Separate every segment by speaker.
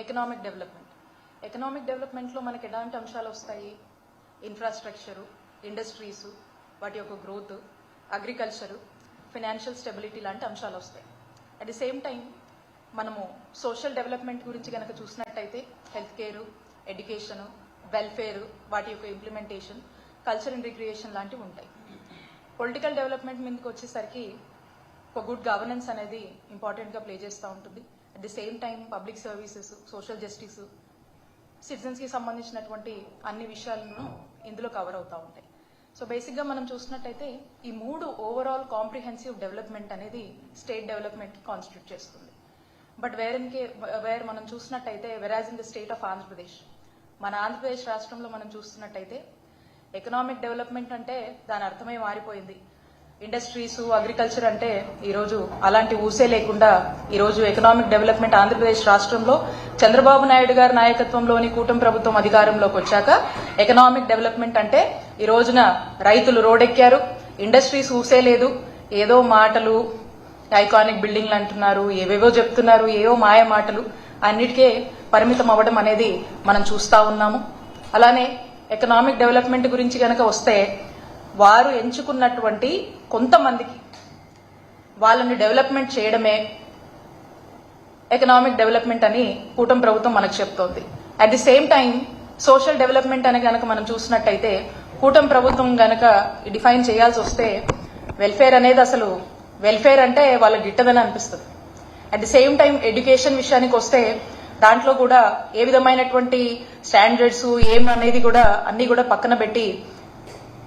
Speaker 1: Economic development economic డెవలప్మెంట్లో మనకి ఎలాంటి అంశాలు వస్తాయి? ఇన్ఫ్రాస్ట్రక్చరు ఇండస్ట్రీస్ వాటి యొక్క గ్రోత్ అగ్రికల్చరు ఫినాన్షియల్ స్టెబిలిటీ లాంటి అంశాలు వస్తాయి. అట్ ది సేమ్ టైం మనము సోషల్ డెవలప్మెంట్ గురించి కనుక చూసినట్టయితే హెల్త్ కేరు ఎడ్యుకేషను వెల్ఫేరు వాటి యొక్క ఇంప్లిమెంటేషన్ కల్చర్ అండ్ రిక్రియేషన్ లాంటివి ఉంటాయి. పొలిటికల్ డెవలప్మెంట్ మీదకి వచ్చేసరికి ఒక గుడ్ గవర్నెన్స్ అనేది ఇంపార్టెంట్గా ప్లే చేస్తూ ఉంటుంది. At the same time public services social justice సిటిజన్స్కి సంబంధించినటువంటి అన్ని విషయాలను ఇందులో కవర్ అవుతూ ఉంటాయి. సో బేసిక్గా మనం చూసినట్టయితే ఈ మూడు ఓవరాల్ కాంప్రిహెన్సివ్ డెవలప్మెంట్ అనేది స్టేట్ డెవలప్మెంట్కి కాన్స్టిట్యూట్ చేస్తుంది. బట్ వేర్ ఇన్ కే వేర్ మనం చూసినట్టయితే average in the state of Andhra Pradesh మన ఆంధ్రప్రదేశ్ రాష్ట్రంలో మనం చూస్తున్నట్టయితే ఎకనామిక్ డెవలప్మెంట్ అంటే దాని అర్థమే మారిపోయింది. ఇండస్ట్రీస్ అగ్రికల్చర్ అంటే ఈరోజు అలాంటి ఊసే లేకుండా ఈరోజు ఎకనామిక్ డెవలప్మెంట్ ఆంధ్రప్రదేశ్ రాష్ట్రంలో చంద్రబాబు నాయుడు గారి నాయకత్వంలోని కూటమి ప్రభుత్వం అధికారంలోకి వచ్చాక ఎకనామిక్ డెవలప్మెంట్ అంటే ఈ రోజున రైతులు రోడెక్కారు. ఇండస్ట్రీస్ ఊసే లేదు. ఏదో మాటలు ఐకానిక్ బిల్డింగ్లు అంటున్నారు ఏవేవో చెప్తున్నారు ఏవో మాయ మాటలు. అన్నిటికే పరిమితం అవ్వడం అనేది మనం చూస్తా ఉన్నాము. అలానే ఎకనామిక్ డెవలప్మెంట్ గురించి కనుక వస్తే వారు ఎంచుకున్నటువంటి కొంతమందికి వాళ్ళని డెవలప్మెంట్ చేయడమే ఎకనామిక్ డెవలప్మెంట్ అని కూటమి ప్రభుత్వం మనకు చెప్తోంది. At the same time social development అని కనుక మనం చూసినట్టయితే కూటమి ప్రభుత్వం గనక డిఫైన్ చేయాల్సి వస్తే వెల్ఫేర్ అనేది అసలు వెల్ఫేర్ అంటే వాళ్ళ గిట్టదని అనిపిస్తుంది. At the same time education విషయానికి వస్తే దాంట్లో కూడా ఏ విధమైనటువంటి స్టాండర్డ్స్ ఏం అనేది కూడా అన్ని కూడా పక్కన పెట్టి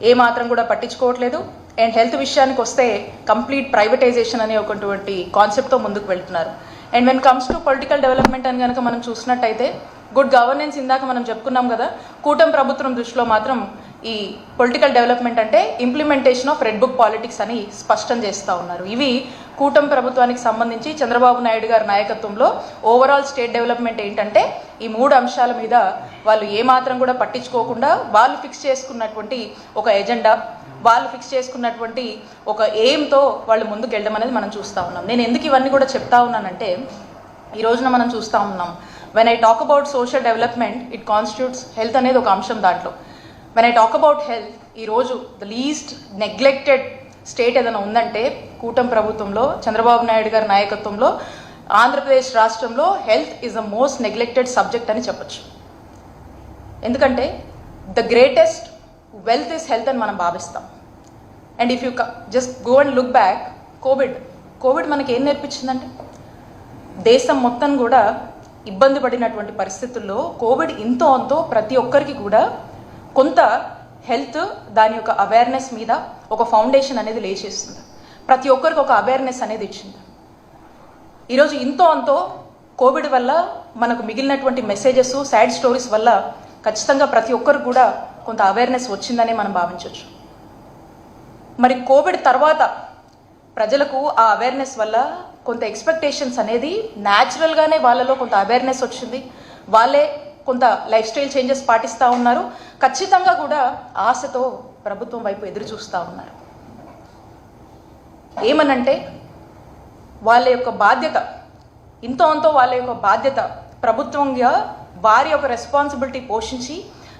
Speaker 1: ఏ మాత్రం కూడా పట్టించుకోవట్లేదు. అండ్ హెల్త్ విషయానికి వస్తే కంప్లీట్ ప్రైవేటైజేషన్ అనే ఒకటువంటి కాన్సెప్ట్తో ముందుకు వెళ్తున్నారు. And when comes to political development అని కనుక మనం చూసినట్టయితే గుడ్ గవర్నెన్స్ ఇందాక మనం చెప్పుకున్నాం కదా కూటమి ప్రభుత్వం దృష్టిలో మాత్రం ఈ పొలిటికల్ డెవలప్మెంట్ అంటే implementation of red book politics అని స్పష్టం చేస్తూ ఉన్నారు. ఇవి కూటమి ప్రభుత్వానికి సంబంధించి చంద్రబాబు నాయుడు గారి నాయకత్వంలో ఓవరాల్ స్టేట్ డెవలప్మెంట్ ఏంటంటే ఈ మూడు అంశాల మీద వాళ్ళు ఏమాత్రం కూడా పట్టించుకోకుండా వాళ్ళు ఫిక్స్ చేసుకున్నటువంటి ఒక ఎజెండా వాళ్ళు ఫిక్స్ చేసుకున్నటువంటి ఒక ఎయిమ్తో వాళ్ళు ముందుకు వెళ్ళడం అనేది మనం చూస్తూ ఉన్నాం. నేను ఎందుకు ఇవన్నీ కూడా చెప్తా ఉన్నానంటే ఈ రోజున మనం చూస్తూ ఉన్నాం. When I talk about social development it constitutes health అనేది ఒక అంశం దాంట్లో. When I talk about health ఈరోజు ద లీస్ట్ నెగ్లెక్టెడ్ స్టేట్ ఏదైనా ఉందంటే కూటమి ప్రభుత్వంలో చంద్రబాబు నాయుడు గారి నాయకత్వంలో ఆంధ్రప్రదేశ్ రాష్ట్రంలో health is the most neglected subject అని చెప్పొచ్చు. ఎందుకంటే the greatest wealth is health అని మనం భావిస్తాం. And if you just go and look back COVID COVID మనకి ఏం నేర్పించిందంటే దేశం మొత్తం కూడా ఇబ్బంది పడినటువంటి పరిస్థితుల్లో కోవిడ్ ఇంతో అంతో ప్రతి ఒక్కరికి కూడా కొంత హెల్త్ దాని యొక్క అవేర్నెస్ మీద ఒక ఫౌండేషన్ అనేది లేచేస్తుంది ప్రతి ఒక్కరికి ఒక అవేర్నెస్ అనేది ఇచ్చింది. ఈరోజు ఇంతో అంతో కోవిడ్ వల్ల మనకు మిగిలినటువంటి మెసేజెస్ సాడ్ స్టోరీస్ వల్ల ఖచ్చితంగా ప్రతి ఒక్కరు కూడా కొంత అవేర్నెస్ వచ్చిందని మనం భావించవచ్చు. మరి కోవిడ్ తర్వాత ప్రజలకు ఆ అవేర్నెస్ వల్ల కొంత ఎక్స్పెక్టేషన్స్ అనేది న్యాచురల్గానే వాళ్ళలో కొంత అవేర్నెస్ వచ్చింది. వాళ్ళే కొంత లైఫ్ స్టైల్ చేంజెస్ పాటిస్తూ ఉన్నారు. ఖచ్చితంగా కూడా ఆశతో ప్రభుత్వం వైపు ఎదురు చూస్తూ ఉన్నారు. ఏమనంటే వాళ్ళ యొక్క బాధ్యత ఇంతో అంతో వాళ్ళ యొక్క బాధ్యత ప్రభుత్వంగా వారి యొక్క రెస్పాన్సిబిలిటీ పోషించి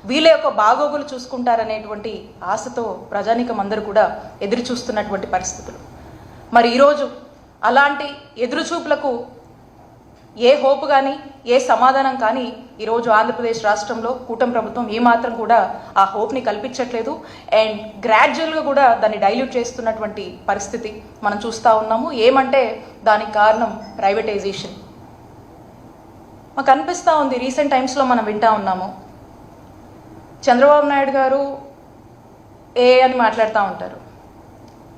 Speaker 1: వీళ్ళ యొక్క బాగోగులు చూసుకుంటారనేటువంటి ఆశతో ప్రజానికం అందరూ కూడా ఎదురు చూస్తున్నటువంటి పరిస్థితులు. మరి ఈరోజు అలాంటి ఎదురుచూపులకు ఏ హోప్ కానీ ఏ సమాధానం కానీ ఈరోజు ఆంధ్రప్రదేశ్ రాష్ట్రంలో కూటమి ప్రభుత్వం ఏమాత్రం కూడా ఆ హోప్ని కల్పించట్లేదు. అండ్ గ్రాడ్యువల్గా కూడా దాన్ని డైల్యూట్ చేస్తున్నటువంటి పరిస్థితి మనం చూస్తూ ఉన్నాము. ఏమంటే దానికి కారణం ప్రైవేటైజేషన్. మాకు అనిపిస్తూ ఉంది రీసెంట్ టైమ్స్లో మనం వింటా ఉన్నాము. చంద్రబాబు నాయుడు గారు ఏ అని మాట్లాడుతూ ఉంటారు.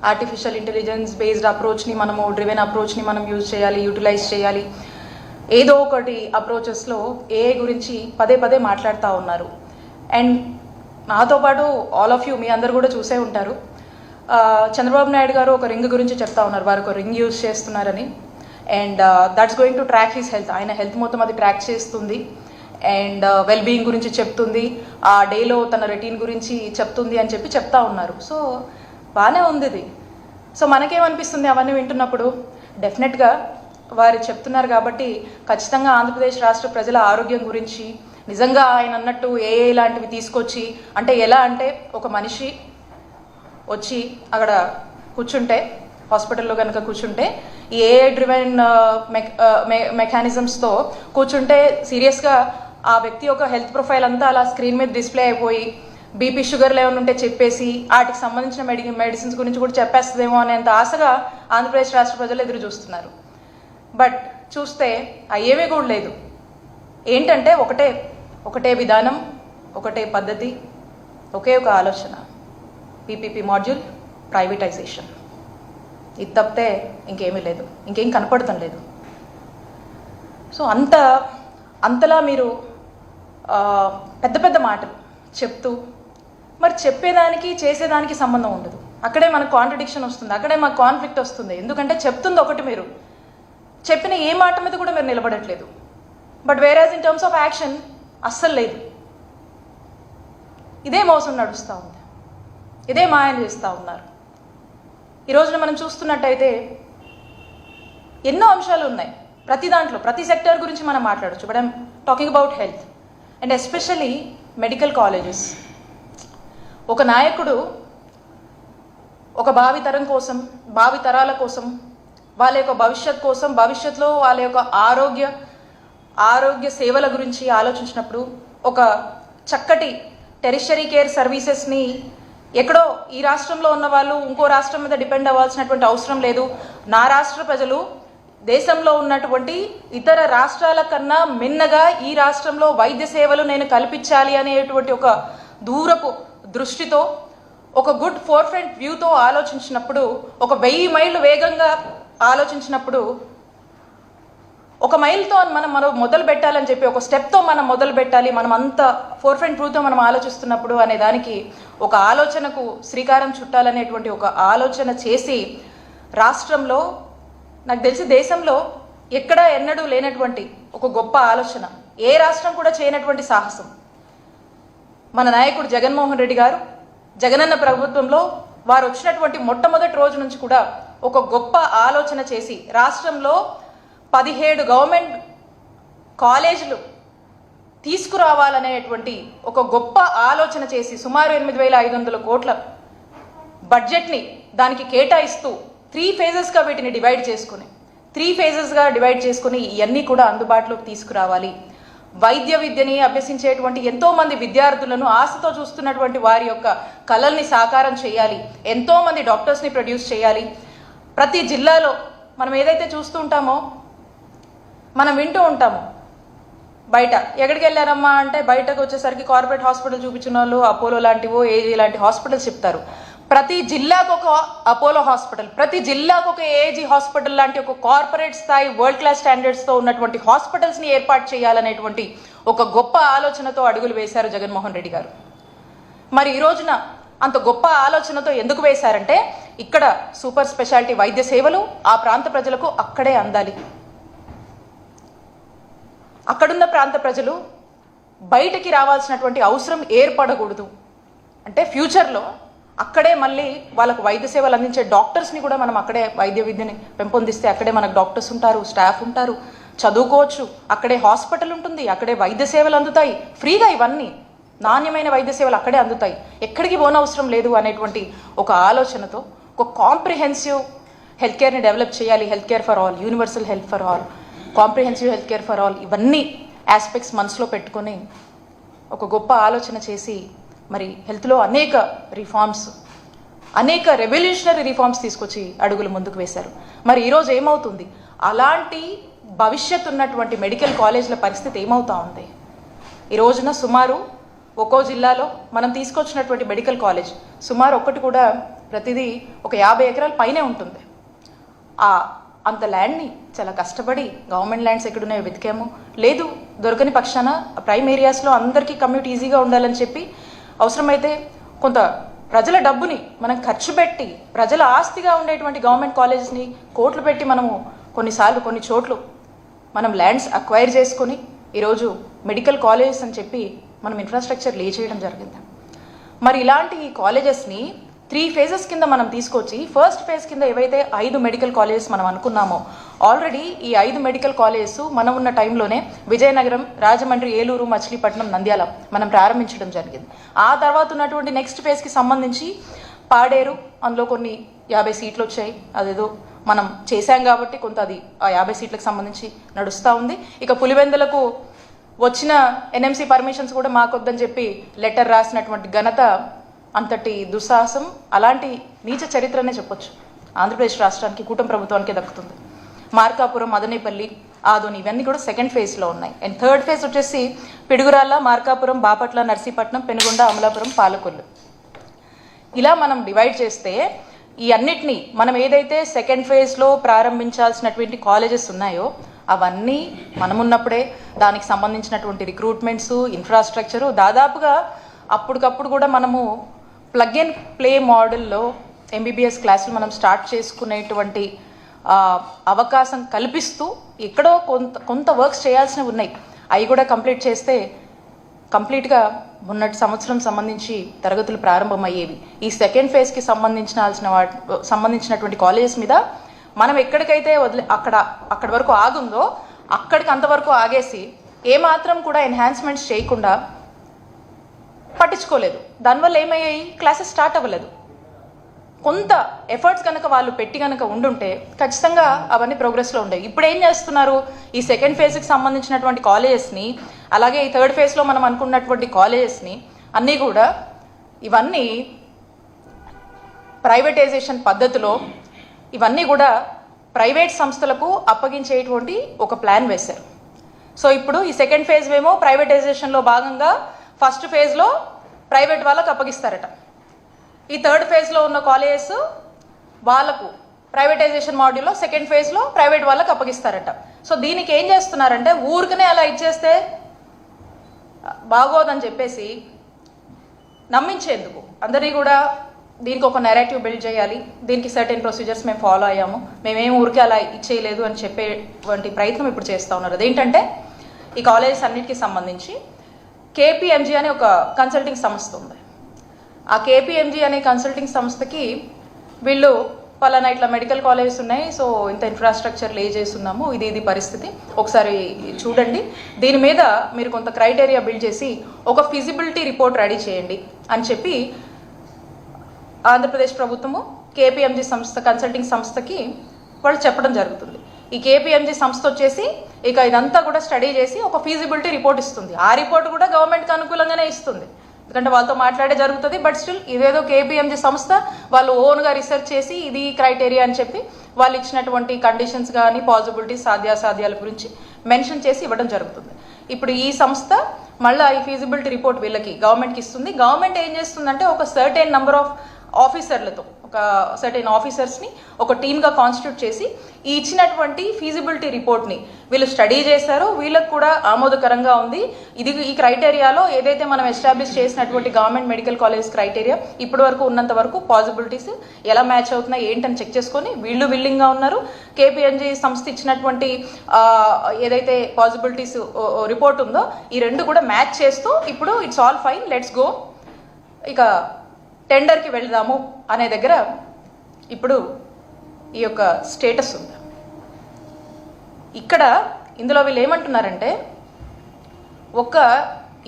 Speaker 1: ఆర్టిఫిషియల్ ఇంటెలిజెన్స్ బేస్డ్ అప్రోచ్ని మనము డ్రివెన్ అప్రోచ్ని మనం యూజ్ చేయాలి యూటిలైజ్ చేయాలి. ఏదో ఒకటి అప్రోచెస్లో ఏ గురించి పదే పదే మాట్లాడుతూ ఉన్నారు. అండ్ నాతో పాటు ఆల్ ఆఫ్ యూ మీ అందరు కూడా చూసే ఉంటారు. చంద్రబాబు నాయుడు గారు ఒక రింగ్ గురించి చెప్తా ఉన్నారు. వారు ఒక రింగ్ యూజ్ చేస్తున్నారని. And that's going to track his health ఆయన హెల్త్ మొత్తం అది ట్రాక్ చేస్తుంది. అండ్ వెల్ బీయింగ్ గురించి చెప్తుంది. ఆ డేలో తన రొటీన్ గురించి చెప్తుంది అని చెప్పి చెప్తా ఉన్నారు. సో బాగానే ఉంది ఇది. సో మనకేమనిపిస్తుంది అవన్నీ వింటున్నప్పుడు? డెఫినెట్గా వారు చెప్తున్నారు కాబట్టి ఖచ్చితంగా ఆంధ్రప్రదేశ్ రాష్ట్ర ప్రజల ఆరోగ్యం గురించి నిజంగా ఆయన అన్నట్టు ఏ లాంటివి తీసుకొచ్చి అంటే ఎలా అంటే ఒక మనిషి వచ్చి అక్కడ కూర్చుంటే హాస్పిటల్లో కనుక కూర్చుంటే ఈ ఏ డ్రివెన్ మెకానిజమ్స్తో కూర్చుంటే సీరియస్గా ఆ వ్యక్తి యొక్క హెల్త్ ప్రొఫైల్ అంతా అలా స్క్రీన్ మీద డిస్ప్లే అయిపోయి బీపీ షుగర్ ఏమైనా ఉంటే చెప్పేసి వాటికి సంబంధించిన మెడి మెడిసిన్స్ గురించి కూడా చెప్పేస్తుందేమో అనేంత ఆశగా ఆంధ్రప్రదేశ్ రాష్ట్ర ప్రజలు ఎదురు చూస్తున్నారు. బట్ చూస్తే అయ్యేవే కూడా లేదు. ఏంటంటే ఒకటే ఒకటే విధానం ఒకటే పద్ధతి ఒకే ఒక ఆలోచన. PPP module privatisation. ఇది తప్పితే ఇంకేమీ లేదు. ఇంకేం కనపడటం లేదు. సో అంత అంతలా మీరు పెద్ద పెద్ద మాటలు చెప్తూ మరి చెప్పేదానికి చేసేదానికి సంబంధం ఉండదు. అక్కడే మనకు కాంట్రడిక్షన్ వస్తుంది. అక్కడే మాకు కాన్ఫ్లిక్ట్ వస్తుంది. ఎందుకంటే చెప్తుంది ఒకటి మీరు. చెప్పిన ఏ మాట మీద కూడా మీరు నిలబడట్లేదు. బట్ వేరేజ్ ఇన్ టర్మ్స్ ఆఫ్ యాక్షన్ అస్సలు లేదు. ఇదే మోసం నడుస్తూ ఉంది. ఇదే మాయం చేస్తూ ఉన్నారు. ఈ రోజున మనం చూస్తున్నట్టయితే ఎన్నో అంశాలు ఉన్నాయి. ప్రతి దాంట్లో ప్రతి సెక్టర్ గురించి మనం మాట్లాడొచ్చు. But I'm talking about health and especially medical colleges ఒక నాయకుడు ఒక భావితరం కోసం భావితరాల కోసం వాళ్ళ యొక్క భవిష్యత్ కోసం భవిష్యత్తులో వాళ్ళ యొక్క ఆరోగ్య ఆరోగ్య సేవల గురించి ఆలోచించినప్పుడు ఒక చక్కటి టెరిషరీ కేర్ సర్వీసెస్ని ఎక్కడో ఈ రాష్ట్రంలో ఉన్న వాళ్ళు ఇంకో రాష్ట్రం మీద డిపెండ్ అవ్వాల్సినటువంటి అవసరం లేదు. నా రాష్ట్ర ప్రజలు దేశంలో ఉన్నటువంటి ఇతర రాష్ట్రాల కన్నా మిన్నగా ఈ రాష్ట్రంలో వైద్య సేవలు నేను కల్పించాలి అనేటువంటి ఒక దూరపు దృష్టితో ఒక గుడ్ ఫోర్ ఫ్రంట్ వ్యూతో ఆలోచించినప్పుడు ఒక వెయ్యి మైళ్ళు వేగంగా ఆలోచించినప్పుడు ఒక మైల్తో మనం మనం మొదలు పెట్టాలని చెప్పి ఒక స్టెప్తో మనం మొదలు పెట్టాలి మనం అంత ఫోర్ ఫ్రంట్ ట్రూతో మనం ఆలోచిస్తున్నప్పుడు అనే దానికి ఒక ఆలోచనకు శ్రీకారం చుట్టాలనేటువంటి ఒక ఆలోచన చేసి రాష్ట్రంలో నాకు తెలిసి దేశంలో ఎక్కడా ఎన్నడూ లేనటువంటి ఒక గొప్ప ఆలోచన ఏ రాష్ట్రం కూడా చేయనటువంటి సాహసం. మన నాయకుడు జగన్మోహన్ రెడ్డి గారు జగనన్న ప్రభుత్వంలో వారు వచ్చినటువంటి మొట్టమొదటి రోజు నుంచి కూడా ఒక గొప్ప ఆలోచన చేసి రాష్ట్రంలో పదిహేడు గవర్నమెంట్ కాలేజీలు తీసుకురావాలనేటువంటి ఒక గొప్ప ఆలోచన చేసి సుమారు ఎనిమిది వేల ఐదు వందల కోట్ల బడ్జెట్ని దానికి కేటాయిస్తూ త్రీ ఫేజెస్గా వీటిని డివైడ్ చేసుకుని త్రీ ఫేజెస్గా డివైడ్ చేసుకుని ఇవన్నీ కూడా అందుబాటులోకి తీసుకురావాలి. వైద్య విద్యని అభ్యసించేటువంటి ఎంతోమంది విద్యార్థులను ఆశతో చూస్తున్నటువంటి వారి యొక్క కళల్ని సాకారం చేయాలి. ఎంతోమంది డాక్టర్స్ని ప్రొడ్యూస్ చేయాలి. ప్రతి జిల్లాలో మనం ఏదైతే చూస్తూ ఉంటామో మనం వింటూ ఉంటాము బయట ఎక్కడికి వెళ్ళారమ్మా అంటే బయటకు వచ్చేసరికి కార్పొరేట్ హాస్పిటల్ చూపించిన వాళ్ళు అపోలో లాంటివో ఏజీ లాంటి హాస్పిటల్స్ చెప్తారు. ప్రతి జిల్లాకు ఒక అపోలో హాస్పిటల్ ప్రతి జిల్లాకు ఒక ఏజీ హాస్పిటల్ లాంటి ఒక కార్పొరేట్ స్థాయి వరల్డ్ క్లాస్ స్టాండర్డ్స్తో ఉన్నటువంటి హాస్పిటల్స్ని ఏర్పాటు చేయాలనేటువంటి ఒక గొప్ప ఆలోచనతో అడుగులు వేశారు జగన్మోహన్ రెడ్డి గారు. మరి ఈ రోజున అంత గొప్ప ఆలోచనతో ఎందుకు వేశారంటే ఇక్కడ సూపర్ స్పెషాలిటీ వైద్య సేవలు ఆ ప్రాంత ప్రజలకు అక్కడే అందాలి. అక్కడున్న ప్రాంత ప్రజలు బయటికి రావాల్సినటువంటి అవసరం ఏర్పడకూడదు. అంటే ఫ్యూచర్లో అక్కడే మళ్ళీ వాళ్ళకు వైద్య సేవలు అందించే డాక్టర్స్ని కూడా మనం అక్కడే వైద్య విద్యని పెంపొందిస్తే అక్కడే మనకు డాక్టర్స్ ఉంటారు స్టాఫ్ ఉంటారు చదువుకోవచ్చు. అక్కడే హాస్పిటల్ ఉంటుంది అక్కడే వైద్య సేవలు అందుతాయి. ఫ్రీగా ఇవన్నీ నాణ్యమైన వైద్య సేవలు అక్కడే అందుతాయి. ఎక్కడికి పోనవసరం లేదు అనేటువంటి ఒక ఆలోచనతో ఒక కాంప్రిహెన్సివ్ హెల్త్ కేర్ని డెవలప్ చేయాలి. Health care for all universal health for all comprehensive health care for all ఇవన్నీ ఆస్పెక్ట్స్ మనసులో పెట్టుకొని ఒక గొప్ప ఆలోచన చేసి మరి హెల్త్లో అనేక రిఫార్మ్స్ అనేక రెవల్యూషనరీ రిఫార్మ్స్ తీసుకొచ్చి అడుగులు ముందుకు వేశారు. మరి ఈరోజు ఏమవుతుంది? అలాంటి భవిష్యత్ ఉన్నటువంటి మెడికల్ కాలేజ్ల పరిస్థితి ఏమవుతా ఉంది? ఈ రోజున సుమారు ఒక్కో జిల్లాలో మనం తీసుకొచ్చినటువంటి మెడికల్ కాలేజ్ సుమారు ఒక్కటి కూడా ప్రతిదీ ఒక యాభై ఎకరాల పైనే ఉంటుంది. ఆ అంత ల్యాండ్ని చాలా కష్టపడి గవర్నమెంట్ ల్యాండ్స్ ఎక్కడున్నాయో వెతికాము. లేదు దొరకని పక్షాన ప్రైమ్ ఏరియాస్లో అందరికీ కమ్యూట్ ఈజీగా ఉండాలని చెప్పి అవసరమైతే కొంత ప్రజల డబ్బుని మనం ఖర్చు పెట్టి ప్రజల ఆస్తిగా ఉండేటువంటి గవర్నమెంట్ కాలేజెస్ని కోట్లు పెట్టి మనము కొన్నిసార్లు కొన్ని చోట్లు మనం ల్యాండ్స్ అక్వైర్ చేసుకొని ఈరోజు మెడికల్ కాలేజెస్ అని చెప్పి మనం ఇన్ఫ్రాస్ట్రక్చర్ లే చేయడం జరిగింది. మరి ఇలాంటి ఈ కాలేజెస్ని త్రీ ఫేజెస్ కింద మనం తీసుకొచ్చి ఫస్ట్ ఫేజ్ కింద ఏవైతే ఐదు మెడికల్ కాలేజెస్ మనం అనుకున్నామో ఆల్రెడీ ఈ ఐదు మెడికల్ కాలేజెస్ మనం ఉన్న టైంలోనే విజయనగరం రాజమండ్రి ఏలూరు మచిలీపట్నం నంద్యాల మనం ప్రారంభించడం జరిగింది. ఆ తర్వాత ఉన్నటువంటి నెక్స్ట్ ఫేజ్కి సంబంధించి పాడేరు అందులో కొన్ని యాభై సీట్లు వచ్చాయి. అదేదో మనం చేశాం కాబట్టి కొంత అది ఆ యాభై సీట్లకు సంబంధించి నడుస్తూ ఉంది. ఇక పులివెందులకు వచ్చిన ఎన్ఎంసీ పర్మిషన్స్ కూడా మాకొద్దని చెప్పి లెటర్ రాసినటువంటి ఘనత అంతటి దుస్సాహసం అలాంటి నీచ చరిత్రనే చెప్పొచ్చు. ఆంధ్రప్రదేశ్ రాష్ట్రానికి కూటమి ప్రభుత్వానికి దక్కుతుంది. మార్కాపురం మదనేపల్లి ఆదోని ఇవన్నీ కూడా సెకండ్ ఫేజ్లో ఉన్నాయి. అండ్ థర్డ్ ఫేజ్ వచ్చేసి పిడుగురాళ్ళ మార్కాపురం బాపట్ల నర్సీపట్నం పెనుగొండ అమలాపురం పాలకొల్లు. ఇలా మనం డివైడ్ చేస్తే ఈ అన్నిటినీ మనం ఏదైతే సెకండ్ ఫేజ్లో ప్రారంభించాల్సినటువంటి కాలేజెస్ ఉన్నాయో అవన్నీ మనమున్నప్పుడే దానికి సంబంధించినటువంటి రిక్రూట్మెంట్స్ ఇన్ఫ్రాస్ట్రక్చరు దాదాపుగా అప్పటికప్పుడు కూడా మనము ప్లగ్ అండ్ ప్లే మోడల్లో ఎంబీబీఎస్ క్లాసులు మనం స్టార్ట్ చేసుకునేటువంటి అవకాశం కల్పిస్తూ ఎక్కడో కొంత కొంత వర్క్స్ చేయాల్సినవి ఉన్నాయి. అవి కూడా కంప్లీట్ చేస్తే కంప్లీట్గా మొన్నటి సంవత్సరం సంబంధించి తరగతులు ప్రారంభమయ్యేవి. ఈ సెకండ్ ఫేజ్కి సంబంధించాల్సిన సంబంధించినటువంటి కాలేజెస్ మీద మనం ఎక్కడికైతే వదిలే అక్కడ అక్కడి వరకు ఆగుందో అక్కడికి అంతవరకు ఆగేసి ఏమాత్రం కూడా ఎన్హాన్స్మెంట్స్ చేయకుండా పట్టించుకోలేదు. దానివల్ల ఏమయ్యాయి? క్లాసెస్ స్టార్ట్ అవ్వలేదు. కొంత ఎఫర్ట్స్ కనుక వాళ్ళు పెట్టి కనుక ఉండుంటే ఖచ్చితంగా అవన్నీ ప్రోగ్రెస్లో ఉండేవి. ఇప్పుడు ఏం చేస్తున్నారు? ఈ సెకండ్ ఫేజ్కి సంబంధించినటువంటి కాలేజెస్ని అలాగే ఈ థర్డ్ ఫేజ్లో మనం అనుకున్నటువంటి కాలేజెస్ని అన్నీ కూడా ఇవన్నీ ప్రైవేటైజేషన్ పద్ధతిలో ఇవన్నీ కూడా ప్రైవేట్ సంస్థలకు అప్పగించేటువంటి ఒక ప్లాన్ వేశారు. సో ఇప్పుడు ఈ సెకండ్ ఫేజ్ ఏమో ప్రైవేటైజేషన్లో భాగంగా ఫస్ట్ ఫేజ్లో ప్రైవేట్ వాళ్ళకు అప్పగిస్తారట. ఈ థర్డ్ ఫేజ్లో ఉన్న కాలేజెస్ వాళ్ళకు ప్రైవేటైజేషన్ మాడ్యూల్లో సెకండ్ ఫేజ్లో ప్రైవేట్ వాళ్ళకి అప్పగిస్తారట. సో దీనికి ఏం చేస్తున్నారంటే ఊరికనే అలా ఇచ్చేస్తే బాగోదని చెప్పేసి నమ్మించేందుకు. అందరినీ కూడా దీనికి ఒక నెరేటివ్ బిల్డ్ చేయాలి. దీనికి సర్టెన్ ప్రొసీజర్స్ మేము ఫాలో అయ్యాము. మేమేం ఊరికే అలా ఇచ్చేయలేదు అని చెప్పేటువంటి ప్రయత్నం ఇప్పుడు చేస్తూ ఉన్నారు. అదేంటంటే ఈ కాలేజెస్ అన్నిటికీ సంబంధించి కేపీఎంజీ అనే ఒక కన్సల్టింగ్ సంస్థ ఉంది. ఆ కేపీఎంజీ అనే కన్సల్టింగ్ సంస్థకి వీళ్ళు పలానా ఇట్లా మెడికల్ కాలేజెస్ ఉన్నాయి సో ఇంత ఇన్ఫ్రాస్ట్రక్చర్ లే చేస్తున్నాము ఇది ఇది పరిస్థితి. ఒకసారి చూడండి. దీని మీద మీరు కొంత క్రైటీరియా బిల్డ్ చేసి ఒక ఫిజిబిలిటీ రిపోర్ట్ రెడీ చేయండి అని చెప్పి ఆంధ్రప్రదేశ్ ప్రభుత్వము కేపీఎంజీ సంస్థ కన్సల్టింగ్ సంస్థకి వాళ్ళు చెప్పడం జరుగుతుంది. ఈ కేపీఎంజీ సంస్థ వచ్చేసి ఇక ఇదంతా కూడా స్టడీ చేసి ఒక ఫీజిబిలిటీ రిపోర్ట్ ఇస్తుంది. ఆ రిపోర్ట్ కూడా గవర్నమెంట్కి అనుకూలంగానే ఇస్తుంది. ఎందుకంటే వాళ్ళతో మాట్లాడే జరుగుతుంది బట్ స్టిల్ ఇదేదో కేపీఎంజీ సంస్థ వాళ్ళు ఓన్గా రీసెర్చ్ చేసి ఇది క్రైటీరియా అని చెప్పి వాళ్ళు ఇచ్చినటువంటి కండిషన్స్ కానీ పాజిబిలిటీ సాధ్యాసాధ్యాల గురించి మెన్షన్ చేసి ఇవ్వడం జరుగుతుంది. ఇప్పుడు ఈ సంస్థ మళ్ళీ ఈ ఫీజిబిలిటీ రిపోర్ట్ వీళ్ళకి గవర్నమెంట్కి ఇస్తుంది. గవర్నమెంట్ ఏం చేస్తుందంటే ఒక సర్టెన్ నెంబర్ ఆఫ్ ఆఫీసర్లతో ఒక సర్టెన్ ఆఫీసర్స్ని ఒక టీమ్గా కాన్స్టిట్యూట్ చేసి ఈ ఇచ్చినటువంటి ఫీజిబిలిటీ రిపోర్ట్ని వీళ్ళు స్టడీ చేశారో. వీళ్ళకు కూడా ఆమోదకరంగా ఉంది. ఇది ఈ క్రైటీరియాలో ఏదైతే మనం ఎస్టాబ్లిష్ చేసినటువంటి గవర్నమెంట్ మెడికల్ కాలేజ్ క్రైటీరియా ఇప్పటి వరకు ఉన్నంత వరకు పాసిబిలిటీస్ ఎలా మ్యాచ్ అవుతున్నాయి ఏంటని చెక్ చేసుకొని వీళ్ళు విల్లింగ్గా ఉన్నారు. కేపీఎన్జీ సంస్థ ఇచ్చినటువంటి ఏదైతే పాసిబిలిటీస్ రిపోర్ట్ ఉందో ఈ రెండు కూడా మ్యాచ్ చేస్తూ ఇప్పుడు it's all fine let's go ఇక టెండర్కి వెళ్దాము అనే దగ్గర ఇప్పుడు ఈ యొక్క స్టేటస్ ఉంది. ఇక్కడ ఇందులో వీళ్ళు ఏమంటున్నారంటే ఒక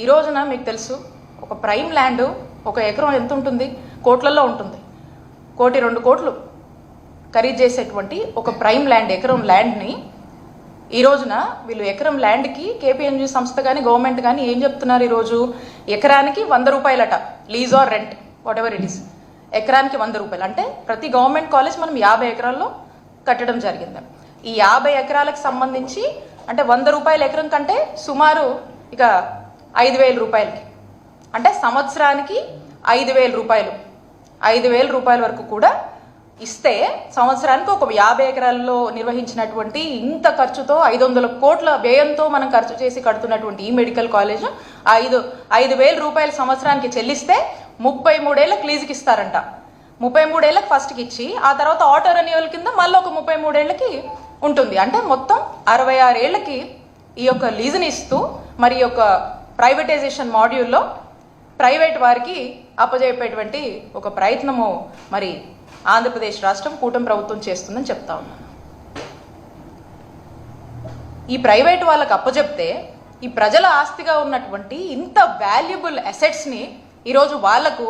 Speaker 1: ఈ రోజున మీకు తెలుసు ఒక ప్రైమ్ ల్యాండ్ ఒక ఎకరం ఎంత ఉంటుంది? కోట్లలో ఉంటుంది. కోటి రెండు కోట్లు ఖరీదు చేసేటువంటి ఒక ప్రైమ్ ల్యాండ్ ఎకరం ల్యాండ్ని ఈ రోజున వీళ్ళు ఎకరం ల్యాండ్కి కేపీఎంజీ సంస్థ కానీ గవర్నమెంట్ కానీ ఏం చెప్తున్నారు ఈరోజు ఎకరానికి వంద రూపాయలట lease or rent. Whatever it is ఎకరానికి వంద రూపాయలు. అంటే ప్రతి గవర్నమెంట్ కాలేజ్ మనం యాభై ఎకరాల్లో కట్టడం జరిగింది. ఈ యాభై ఎకరాలకు సంబంధించి అంటే వంద రూపాయల ఎకరం కంటే సుమారు ఇక ఐదు వేల రూపాయలకి. అంటే సంవత్సరానికి ఐదు వేల రూపాయలు. ఐదు వేల రూపాయల వరకు కూడా ఇస్తే సంవత్సరానికి ఒక యాభై ఎకరాల్లో నిర్వహించినటువంటి ఇంత ఖర్చుతో ఐదు వందల కోట్ల వ్యయంతో మనం ఖర్చు చేసి కడుతున్నటువంటి ఈ మెడికల్ కాలేజ్ ఐదు ఐదు వేల రూపాయల సంవత్సరానికి చెల్లిస్తే ముప్పై మూడేళ్ళకి లీజుకి ఇస్తారంట ముప్పై మూడేళ్ళకి ఫస్ట్కి ఇచ్చి ఆ తర్వాత ఆటో రెన్యువల్ కింద మళ్ళీ ఒక ముప్పై మూడేళ్ళకి ఉంటుంది. అంటే మొత్తం అరవై ఆరేళ్ళకి ఈ యొక్క లీజుని ఇస్తూ మరి యొక్క ప్రైవేటైజేషన్ మాడ్యూల్లో ప్రైవేట్ వారికి అప్పజెప్పేటువంటి ఒక ప్రయత్నము మరి ఆంధ్రప్రదేశ్ రాష్ట్రం కూటమి ప్రభుత్వం చేస్తుందని చెప్తా ఉన్నాను. ఈ ప్రైవేట్ వాళ్ళకి అప్పజెప్తే ఈ ప్రజల ఆస్తిగా ఉన్నటువంటి ఇంత వాల్యుబుల్ అసెట్స్ని ఈరోజు వాళ్ళకు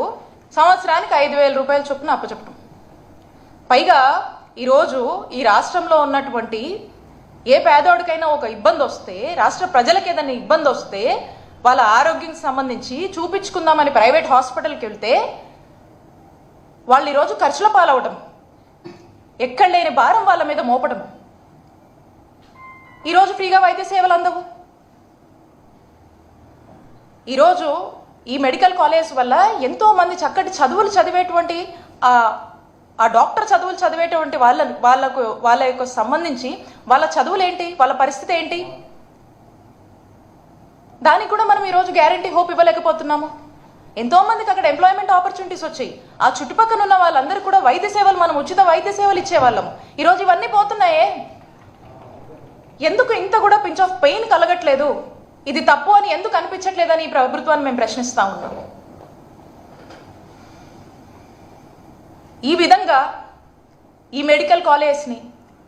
Speaker 1: సంవత్సరానికి ఐదు వేల రూపాయల చొప్పున అప్పచెప్పడం పైగా ఈరోజు ఈ రాష్ట్రంలో ఉన్నటువంటి ఏ పేదోడికైనా ఒక ఇబ్బంది వస్తే రాష్ట్ర ప్రజలకు ఏదైనా ఇబ్బంది వస్తే వాళ్ళ ఆరోగ్యం సంబంధించి చూపించుకుందామని ప్రైవేట్ హాస్పిటల్కి వెళ్తే వాళ్ళు ఈరోజు ఖర్చుల పాలవటం. ఎక్కడ లేని భారం వాళ్ళ మీద మోపడం ఈరోజు ఫ్రీగా వైద్య సేవలు అందవు. ఈరోజు ఈ మెడికల్ కాలేజ్ వల్ల ఎంతో మంది చక్కటి చదువులు చదివేటువంటి ఆ డాక్టర్ చదువులు చదివేటువంటి వాళ్ళ వాళ్ళకు వాళ్ళ యొక్క సంబంధించి వాళ్ళ చదువులు ఏంటి వాళ్ళ పరిస్థితి ఏంటి? దానికి కూడా మనం ఈరోజు గ్యారంటీ హోప్ ఇవ్వలేకపోతున్నాము. ఎంతో మందికి అక్కడ ఎంప్లాయ్మెంట్ ఆపర్చునిటీస్ వచ్చాయి. ఆ చుట్టుపక్కల ఉన్న వాళ్ళందరూ కూడా వైద్య సేవలు మనం ఉచిత వైద్య సేవలు ఇచ్చేవాళ్ళము. ఈరోజు ఇవన్నీ పోతున్నాయే. ఎందుకు ఇంత కూడా పించ్ ఆఫ్ పెయిన్ కలగట్లేదు? ఇది తప్పు అని ఎందుకు అనిపించట్లేదని ఈ ప్రభుత్వాన్ని మేము ప్రశ్నిస్తూ ఉన్నాము ఈ విధంగా ఈ మెడికల్ కాలేజ్ని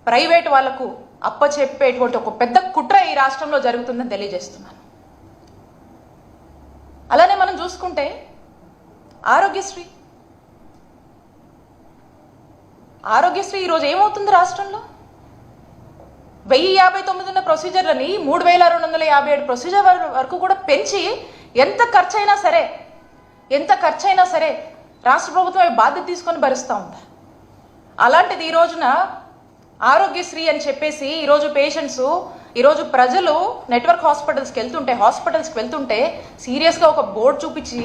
Speaker 1: ప్రైవేట్ వాళ్ళకు అప్పచెప్పేటువంటి ఒక పెద్ద కుట్ర ఈ రాష్ట్రంలో జరుగుతుందని తెలియజేస్తున్నాను. అలానే మనం చూసుకుంటే ఆరోగ్యశ్రీ. ఆరోగ్యశ్రీ ఈరోజు ఏమవుతుంది రాష్ట్రంలో? వెయ్యి యాభై తొమ్మిది ఉన్న ప్రొసీజర్లని మూడు వేల రెండు వందల యాభై ఏడు ప్రొసీజర్ వర- వరకు కూడా పెంచి ఎంత ఖర్చైనా సరే ఎంత ఖర్చైనా సరే రాష్ట్ర ప్రభుత్వం బాధ్యత తీసుకొని భరిస్తూ ఉంది. అలాంటిది ఈ రోజున ఆరోగ్యశ్రీ అని చెప్పేసి ఈరోజు పేషెంట్స్ ఈరోజు ప్రజలు నెట్వర్క్ హాస్పిటల్స్కి వెళ్తుంటే హాస్పిటల్స్కి వెళ్తుంటే సీరియస్గా ఒక బోర్డు చూపించి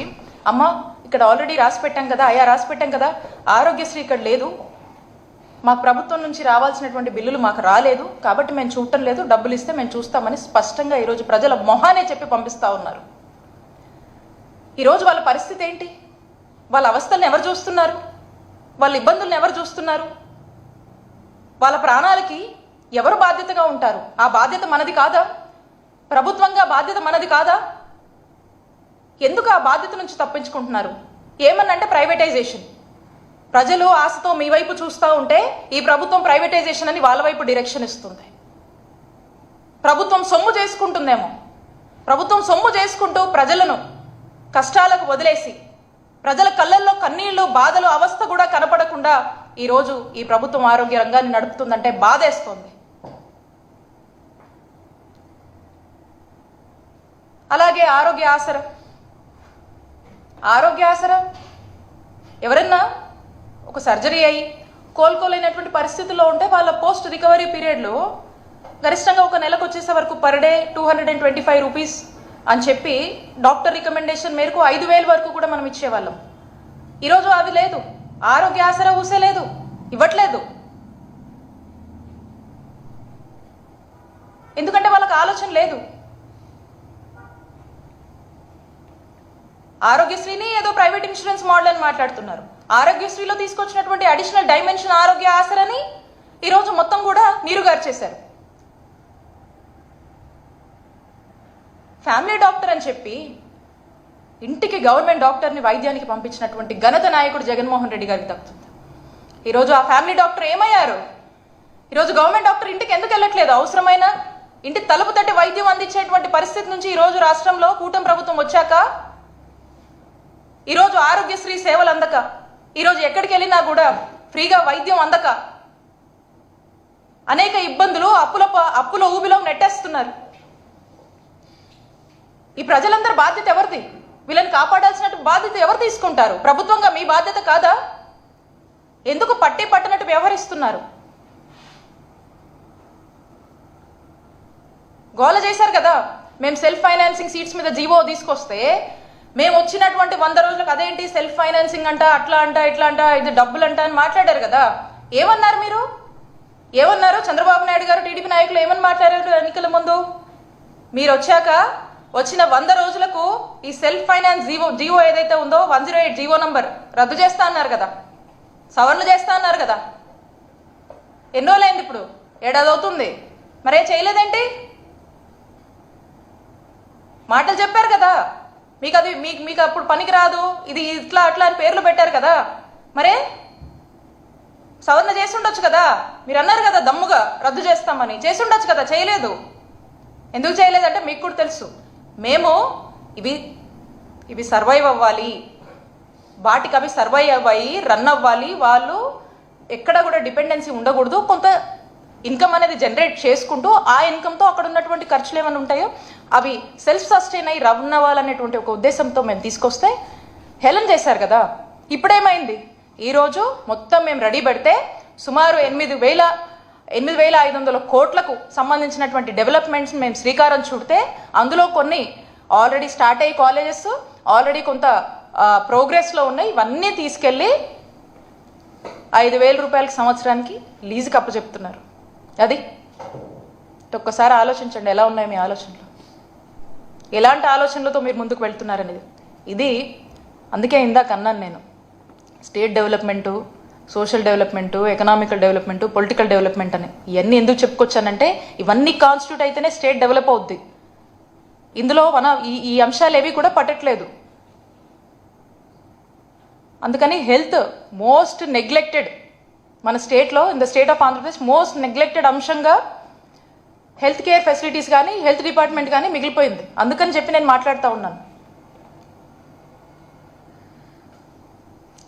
Speaker 1: అమ్మ ఇక్కడ ఆల్రెడీ రాసి పెట్టాం కదా అయ్యా రాసి పెట్టాం కదా ఆరోగ్యశ్రీ ఇక్కడ లేదు మాకు ప్రభుత్వం నుంచి రావాల్సినటువంటి బిల్లులు మాకు రాలేదు కాబట్టి మేము చూడటం లేదు డబ్బులు ఇస్తే మేము చూస్తామని స్పష్టంగా ఈరోజు ప్రజల మొహానే చెప్పి పంపిస్తా ఉన్నారు. ఈరోజు వాళ్ళ పరిస్థితి ఏంటి? వాళ్ళ అవస్థలను ఎవరు చూస్తున్నారు? వాళ్ళ ఇబ్బందులను ఎవరు చూస్తున్నారు? వాళ్ళ ప్రాణాలకి ఎవరు బాధ్యతగా ఉంటారు? ఆ బాధ్యత మనది కాదా? ప్రభుత్వంగా బాధ్యత మనది కాదా? ఎందుకు ఆ బాధ్యత నుంచి తప్పించుకుంటున్నారు? ఏమన్నంటే ప్రైవేటైజేషన్. ప్రజలు ఆశతో మీ వైపు చూస్తూ ఉంటే ఈ ప్రభుత్వం ప్రైవేటైజేషన్ అని వాళ్ళ వైపు డిరెక్షన్ ఇస్తుంది. ప్రభుత్వం సొమ్ము చేసుకుంటుందేమో. ప్రభుత్వం సొమ్ము చేసుకుంటూ ప్రజలను కష్టాలకు వదిలేసి ప్రజల కళ్ళల్లో కన్నీళ్ళు బాధలు అవస్థ కూడా కనపడకుండా ఈరోజు ఈ ప్రభుత్వం ఆరోగ్య రంగాన్ని నడుపుతుందంటే బాధేస్తోంది. అలాగే ఆరోగ్య ఆసర. ఆరోగ్య ఆసర? ఎవరన్నా ఒక సర్జరీ అయ్యి కోలుకోలేనటువంటి పరిస్థితుల్లో ఉంటే వాళ్ళ పోస్ట్ రికవరీ పీరియడ్లో గరిష్టంగా ఒక నెలకు వచ్చేసే వరకు per day two hundred and twenty five rupees అని చెప్పి డాక్టర్ రికమెండేషన్ మేరకు ఐదు వేల వరకు కూడా మనం ఇచ్చేవాళ్ళం. ఈరోజు అది లేదు. ఆరోగ్య ఆసరా ఊసే లేదు. ఇవ్వట్లేదు. ఎందుకంటే వాళ్ళకి ఆలోచన లేదు. ఆరోగ్యశ్రీని ఏదో ప్రైవేట్ ఇన్సూరెన్స్ మోడల్ అని మాట్లాడుతున్నారు. ఆరోగ్యశ్రీలో తీసుకొచ్చినటువంటి అడిషనల్ డైమెన్షన్ ఆరోగ్య ఆసరని ఈరోజు మొత్తం కూడా నీరుగారు చేశారు ఫ్యామిలీ డాక్టర్ అని చెప్పి ఇంటికి గవర్నమెంట్ డాక్టర్ని వైద్యానికి పంపించినటువంటి ఘనత నాయకుడు జగన్మోహన్ రెడ్డి గారికి దక్కుతుంది ఈరోజు ఆ ఫ్యామిలీ డాక్టర్ ఏమయ్యారు? ఈరోజు గవర్నమెంట్ డాక్టర్ ఇంటికి ఎందుకు వెళ్ళట్లేదు? అవసరమైన ఇంటి తలుపు తట్టి వైద్యం అందించేటువంటి పరిస్థితి నుంచి ఈరోజు రాష్ట్రంలో కూటమి ప్రభుత్వం వచ్చాక ఈరోజు ఆరోగ్యశ్రీ సేవలు అందక ఈరోజు ఎక్కడికి వెళ్ళినా కూడా ఫ్రీగా వైద్యం అందక అనేక ఇబ్బందులు అప్పుల అప్పుల ఊబిలో నెట్టేస్తున్నారు. ఈ ప్రజలందరి బాధ్యత ఎవరిది? వీళ్ళని కాపాడాల్సిన బాధ్యత ఎవరు తీసుకుంటారు? ప్రభుత్వంగా మీ బాధ్యత కాదా? ఎందుకు పట్టి పట్టనట్టు వ్యవహరిస్తున్నారు? గోల చేశారు కదా. మేము సెల్ఫ్ ఫైనాన్సింగ్ సీట్స్ మీద జీవో తీసుకొస్తే మేము వచ్చినటువంటి వంద రోజులకు అదేంటి సెల్ఫ్ ఫైనాన్సింగ్ అంట అట్లా అంట ఇట్లా అంట ఇది డబ్బులు అంట అని మాట్లాడారు కదా. ఏమన్నారు మీరు? ఏమన్నారు? చంద్రబాబు నాయుడు గారు టీడీపీ నాయకులు ఏమని మాట్లాడారు ఎన్నికల ముందు? మీరు వచ్చాక వచ్చిన వంద రోజులకు ఈ సెల్ఫ్ ఫైనాన్స్ జీవో జీవో ఏదైతే ఉందో one zero eight GO number రద్దు చేస్తా అన్నారు కదా. సవరణ చేస్తా అన్నారు కదా. ఎన్ని రోజులైంది ఇప్పుడు? ఏడాది అవుతుంది మరే చేయలేదేంటి? మాటలు చెప్పారు కదా. మీకు అది మీకు మీకు అప్పుడు పనికిరాదు. ఇది ఇట్లా అట్లా అని పేర్లు పెట్టారు కదా. మరే? సవరణ చేసి ఉండొచ్చు కదా. మీరు అన్నారు కదా దమ్ముగా రద్దు చేస్తామని. చేసి ఉండొచ్చు కదా చేయలేదు. ఎందుకు చేయలేదంటే మీకు కూడా తెలుసు. మేము ఇవి ఇవి సర్వైవ్ అవ్వాలి. వాటికి అవి సర్వైవ్ అవ్వాలి రన్ అవ్వాలి. వాళ్ళు ఎక్కడ కూడా డిపెండెన్సీ ఉండకూడదు. కొంత ఇన్కమ్ అనేది జనరేట్ చేసుకుంటూ ఆ ఇన్కమ్తో అక్కడ ఉన్నటువంటి ఖర్చులు ఏమైనా ఉంటాయో అవి సెల్ఫ్ సస్టైన్ అయ్యి రన్ ఒక ఉద్దేశంతో మేము తీసుకొస్తే హెలన్ చేశారు కదా. ఇప్పుడేమైంది? ఈరోజు మొత్తం మేము రెడీ పెడితే సుమారు ఎనిమిది వేల ఎనిమిది వేల ఐదు వందల కోట్లకు సంబంధించినటువంటి డెవలప్మెంట్స్ మేము శ్రీకారం చుడితే అందులో కొన్ని ఆల్రెడీ స్టార్ట్ అయ్యి కాలేజెస్ ఆల్రెడీ కొంత ప్రోగ్రెస్లో ఉన్నాయి. ఇవన్నీ తీసుకెళ్ళి ఐదు వేల రూపాయలకి సంవత్సరానికి లీజుకి అప్పచెప్తున్నారు అది? ఒక్కసారి ఆలోచించండి ఎలా ఉన్నాయి మీ ఆలోచనలు? ఎలాంటి ఆలోచనలతో మీరు ముందుకు వెళ్తున్నారనేది? ఇది అందుకే ఇందాక అన్నాను నేను. State development social development economical development political development అని ఇవన్నీ ఎందుకు చెప్పుకొచ్చానంటే ఇవన్నీ కాన్స్టిట్యూట్ అయితేనే స్టేట్ డెవలప్ అవుద్ది. ఇందులో మన ఈ ఈ అంశాలు ఏవి కూడా పట్టట్లేదు. అందుకని హెల్త్ మోస్ట్ నెగ్లెక్టెడ్. మన స్టేట్లో in the state of Andhra Pradesh most neglected అంశంగా హెల్త్ కేర్ ఫెసిలిటీస్ కానీ హెల్త్ డిపార్ట్మెంట్ కానీ మిగిలిపోయింది. అందుకని చెప్పి నేను మాట్లాడుతూ ఉన్నాను.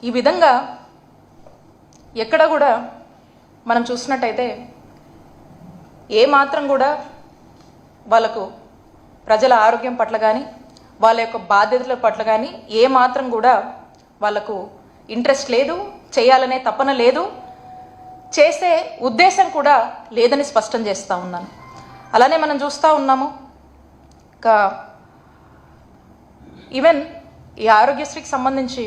Speaker 1: ఈ విధంగా ఎక్కడ కూడా మనం చూసినట్టయితే ఏ మాత్రం కూడా వాళ్ళకు ప్రజల ఆరోగ్యం పట్ల కానీ వాళ్ళ యొక్క బాధ్యతల పట్ల కానీ ఏ మాత్రం కూడా వాళ్ళకు ఇంట్రెస్ట్ లేదు చేయాలనే తపన లేదు చేసే ఉద్దేశం కూడా లేదని స్పష్టం చేస్తూ ఉన్నాను. అలానే మనం చూస్తూ ఉన్నాము. ఇంకా ఈవెన్ ఈ ఆరోగ్యశ్రీకి సంబంధించి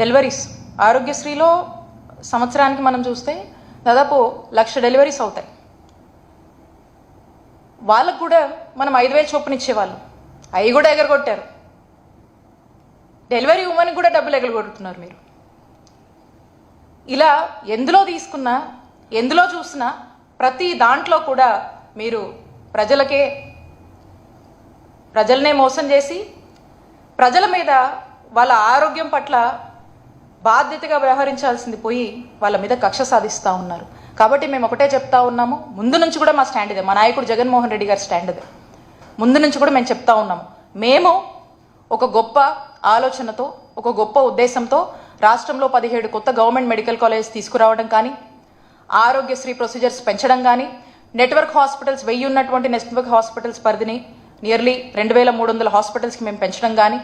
Speaker 1: డెలివరీస్ ఆరోగ్యశ్రీలో సంవత్సరానికి మనం చూస్తే దాదాపు లక్ష డెలివరీస్ అవుతాయి. వాళ్ళకు కూడా మనం ఐదు వేలు చొప్పున ఇచ్చేవాళ్ళం అవి కూడా ఎగరగొట్టారు. డెలివరీ ఉమెన్కి కూడా డబ్బులు ఎగరగొడుతున్నారు మీరు. ఇలా ఎందులో తీసుకున్నా ఎందులో చూసినా ప్రతి దాంట్లో కూడా మీరు ప్రజలకే ప్రజలనే మోసం చేసి ప్రజల మీద వాళ్ళ ఆరోగ్యం పట్ల బాధ్యతగా వ్యవహరించాల్సింది పోయి వాళ్ళ మీద కక్ష సాధిస్తూ ఉన్నారు. కాబట్టి మేము ఒకటే చెప్తా ఉన్నాము. ముందు నుంచి కూడా మా స్టాండ్ ఇదే. మా నాయకుడు జగన్మోహన్ రెడ్డి గారి స్టాండ్ ఇదే. ముందు నుంచి కూడా మేము చెప్తా ఉన్నాము. మేము ఒక గొప్ప ఆలోచనతో ఒక గొప్ప ఉద్దేశంతో రాష్ట్రంలో పదిహేడు కొత్త గవర్నమెంట్ మెడికల్ కాలేజెస్ తీసుకురావడం కానీ ఆరోగ్యశ్రీ ప్రొసీజర్స్ పెంచడం కానీ నెట్వర్క్ హాస్పిటల్స్ వెయ్యి ఉన్నటువంటి నెట్వర్క్ హాస్పిటల్స్ పరిధిని నియర్లీ రెండు వేల మూడు వందల హాస్పిటల్స్కి మేము పెంచడం కానీ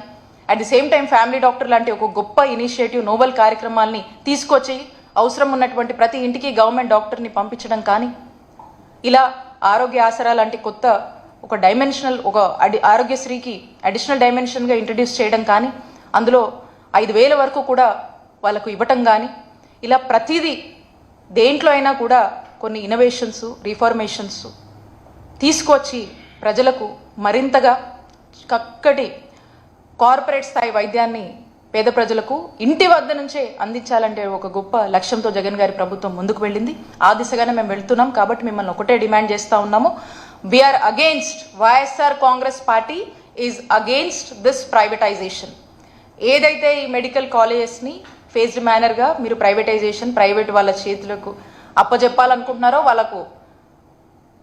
Speaker 1: at the same time family doctor లాంటి ఒక గొప్ప ఇనిషియేటివ్ నోబెల్ కార్యక్రమాల్ని తీసుకొచ్చి అవసరం ఉన్నటువంటి ప్రతి ఇంటికి గవర్నమెంట్ డాక్టర్ని పంపించడం కానీ ఇలా ఆరోగ్య ఆసరా లాంటి కొత్త ఒక డైమెన్షనల్ ఒక అడి ఆరోగ్యశ్రీకి అడిషనల్ డైమెన్షన్గా ఇంట్రడ్యూస్ చేయడం కానీ అందులో ఐదు వేల వరకు కూడా వాళ్ళకు ఇవ్వటం కానీ ఇలా ప్రతిదీ దేంట్లో అయినా కూడా కొన్ని ఇన్నోవేషన్స్ రిఫార్మేషన్స్ తీసుకొచ్చి ప్రజలకు మరింతగా చక్కటి కార్పొరేట్ స్థాయి వైద్యాన్ని పేద ప్రజలకు ఇంటి వద్ద నుంచే అందించాలంటే ఒక గొప్ప లక్ష్యంతో జగన్ గారి ప్రభుత్వం ముందుకు వెళ్ళింది. ఆ దిశగానే మేము వెళ్తున్నాం కాబట్టి మిమ్మల్ని ఒకటే డిమాండ్ చేస్తూ ఉన్నాము. We are against YSR Congress party is against this privatisation ఏదైతే ఈ మెడికల్ కాలేజెస్ని ఫేజ్డ్ మేనర్గా మీరు ప్రైవేటైజేషన్ ప్రైవేట్ వాళ్ళ చేతులకు అప్పజెప్పాలనుకుంటున్నారో వాళ్ళకు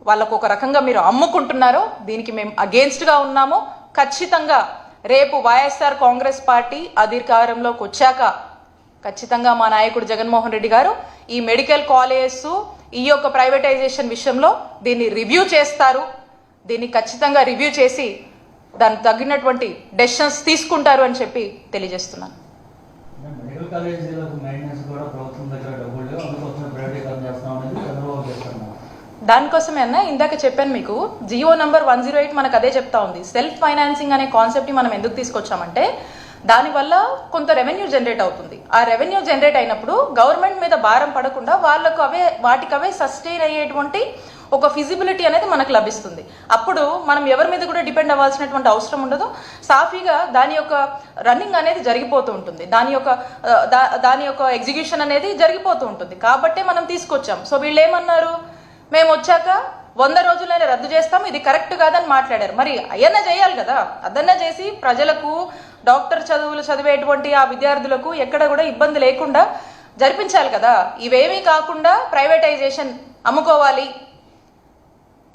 Speaker 1: వాళ్ళకు ఒక రకంగా మీరు అమ్ముకుంటున్నారో దీనికి మేము అగేన్స్ట్గా ఉన్నాము. ఖచ్చితంగా రేపు వైఎస్ఆర్ కాంగ్రెస్ పార్టీ అధికారంలోకి వచ్చాక ఖచ్చితంగా మా నాయకుడు జగన్మోహన్ రెడ్డి గారు ఈ మెడికల్ కాలేజెస్ ఈ యొక్క ప్రైవేటైజేషన్ విషయంలో దీన్ని రివ్యూ చేస్తారు. దీన్ని ఖచ్చితంగా రివ్యూ చేసి దానికి తగినటువంటి డెసిషన్స్ తీసుకుంటారు అని చెప్పి తెలియజేస్తున్నాను
Speaker 2: మెడికల్ కాలేజీలకు మెయింటెనెన్స్ కూడా ప్రభుత్వం దగ్గర డబ్బులు లేవు అందుకోసం ప్రైవేటీకరణ చేస్తాం అనేది చంద్రబాబు చేస్తున్నారు
Speaker 1: దానికోసమే ఇందాక చెప్పాను మీకు GO number one zero eight మనకు అదే చెప్తా ఉంది. సెల్ఫ్ ఫైనాన్సింగ్ అనే కాన్సెప్ట్ని మనం ఎందుకు తీసుకొచ్చామంటే దానివల్ల కొంత రెవెన్యూ జనరేట్ అవుతుంది. ఆ రెవెన్యూ జనరేట్ అయినప్పుడు గవర్నమెంట్ మీద భారం పడకుండా వాళ్ళకు అవే వాటికి అవే సస్టైన్ అయ్యేటువంటి ఒక ఫిజిబిలిటీ అనేది మనకు లభిస్తుంది. అప్పుడు మనం ఎవరి మీద కూడా డిపెండ్ అవ్వాల్సినటువంటి అవసరం ఉండదు. సాఫీగా దాని యొక్క రన్నింగ్ అనేది జరిగిపోతూ ఉంటుంది. దాని యొక్క దా- దాని యొక్క ఎగ్జిక్యూషన్ అనేది జరిగిపోతూ ఉంటుంది. కాబట్టే మనం తీసుకొచ్చాం. సో వీళ్ళు ఏమన్నారు మేము వచ్చాక వంద రోజులైనా రద్దు చేస్తాం ఇది కరెక్ట్ కాదని మాట్లాడారు. మరి అయ్యన్న చేయాలి కదా. అదన్నా చేసి ప్రజలకు డాక్టర్ చదువులు చదివేటువంటి ఆ విద్యార్థులకు ఎక్కడ కూడా ఇబ్బంది లేకుండా జరిపించాలి కదా. ఇవేమీ కాకుండా ప్రైవేటైజేషన్ అమ్ముకోవాలి.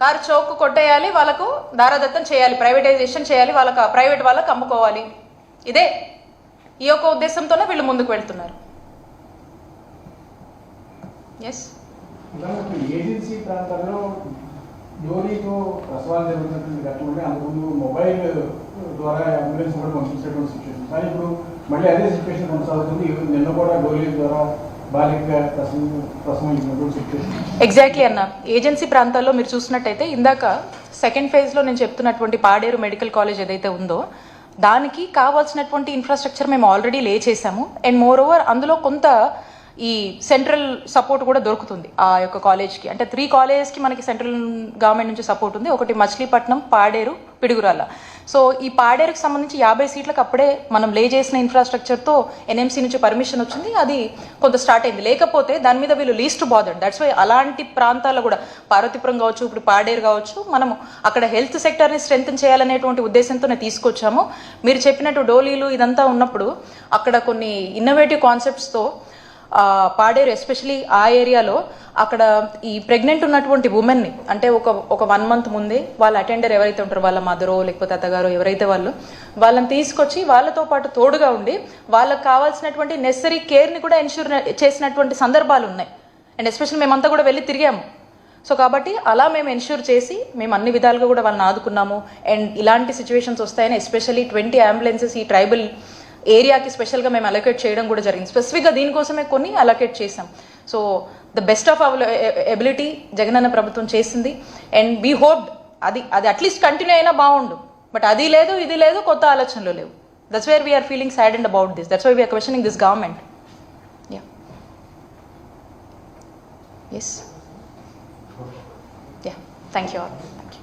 Speaker 1: కారు చౌక్ కొట్టేయాలి వాళ్ళకు దారాదత్తం చేయాలి. ప్రైవేటైజేషన్ చేయాలి వాళ్ళకు ప్రైవేట్ వాళ్ళకి అమ్ముకోవాలి. ఇదే ఈ యొక్క ఉద్దేశంతోనే వీళ్ళు ముందుకు వెళ్తున్నారు. ఎస్
Speaker 3: ఉదాహరణకు ఏజెన్సీ ప్రాంతాల్లో డోరీతో ప్రసవాలు జరుగుతున్నటువంటి ఘటనలు ఉంటే అంతకుముందు మొబైల్ ద్వారా అంబులెన్స్ కూడా పంపించేటువంటి సిచ్యువేషన్ కానీ ఇప్పుడు మళ్ళీ అదే సిచ్యువేషన్ కొనసాగుతుంది. నిన్న కూడా డోరీ ద్వారా
Speaker 1: ఎగ్జాక్ట్లీ అన్న. ఏజెన్సీ ప్రాంతాల్లో మీరు చూసినట్టయితే ఇందాక సెకండ్ ఫేజ్లో నేను చెప్తున్నటువంటి పాడేరు మెడికల్ కాలేజ్ ఏదైతే ఉందో దానికి కావాల్సినటువంటి ఇన్ఫ్రాస్ట్రక్చర్ మేము ఆల్రెడీ లే చేసాము అండ్ మోర్ ఓవర్ అందులో కొంత ఈ సెంట్రల్ సపోర్ట్ కూడా దొరుకుతుంది ఆ యొక్క కాలేజ్కి. అంటే త్రీ కాలేజెస్కి మనకి సెంట్రల్ గవర్నమెంట్ నుంచి సపోర్ట్ ఉంది. ఒకటి మచిలీపట్నం పాడేరు పిడుగురాల. సో ఈ పాడేరుకి సంబంధించి యాభై సీట్లకు అప్పుడే మనం లే చేసిన ఇన్ఫ్రాస్ట్రక్చర్తో ఎన్ఎంసీ నుంచి పర్మిషన్ వచ్చింది. అది కొంత స్టార్ట్ అయింది. లేకపోతే దాని మీద వీళ్ళు లీస్ట్ బాదర్ దట్స్ వై అలాంటి ప్రాంతాల్లో కూడా పార్వతీపురం కావచ్చు ఇప్పుడు పాడేరు కావచ్చు మనము అక్కడ హెల్త్ సెక్టర్ని స్ట్రెంగ్ చేయాలనేటువంటి ఉద్దేశంతోనే తీసుకొచ్చాము. మీరు చెప్పినట్టు డోలీలు ఇదంతా ఉన్నప్పుడు అక్కడ కొన్ని ఇన్నోవేటివ్ కాన్సెప్ట్స్తో పాడేరు ఎస్పెషలీ ఆ ఏరియాలో అక్కడ ఈ ప్రెగ్నెంట్ ఉన్నటువంటి ఉమెన్ని అంటే ఒక ఒక వన్ మంత్ ముందే వాళ్ళ అటెండర్ ఎవరైతే ఉంటారో వాళ్ళ మదరో లేకపోతే అత్తగారో ఎవరైతే వాళ్ళు వాళ్ళని తీసుకొచ్చి వాళ్ళతో పాటు తోడుగా ఉండి వాళ్ళకి కావాల్సినటువంటి నెసరీ కేర్ని కూడా ఎన్ష్యూర్ చేసినటువంటి సందర్భాలు ఉన్నాయి. అండ్ ఎస్పెషల్ మేమంతా కూడా వెళ్ళి తిరిగాము. సో కాబట్టి అలా మేము ఎన్ష్యూర్ చేసి మేము అన్ని విధాలుగా కూడా వాళ్ళని ఆదుకున్నాము. అండ్ ఇలాంటి సిచ్యువేషన్స్ వస్తాయని ఎస్పెషల్లీ ట్వంటీ అంబులెన్సెస్ ఈ ట్రైబల్ ఏరియాకి స్పెషల్గా మేము అలొకేట్ చేయడం కూడా జరిగింది. స్పెసిఫిక్గా దీనికోసమే కొన్ని అలొకేట్ చేసాం so the best of our ability Jagananna ప్రభుత్వం చేసింది. అండ్ వీ హోప్ అది అది అట్లీస్ట్ కంటిన్యూ అయినా బాగుండు. బట్ అది లేదు ఇది లేదు కొత్త ఆలోచనలు లేవు. That's where we are feeling sad and about this that's why we are questioning this government yeah yes yeah thank you all thank you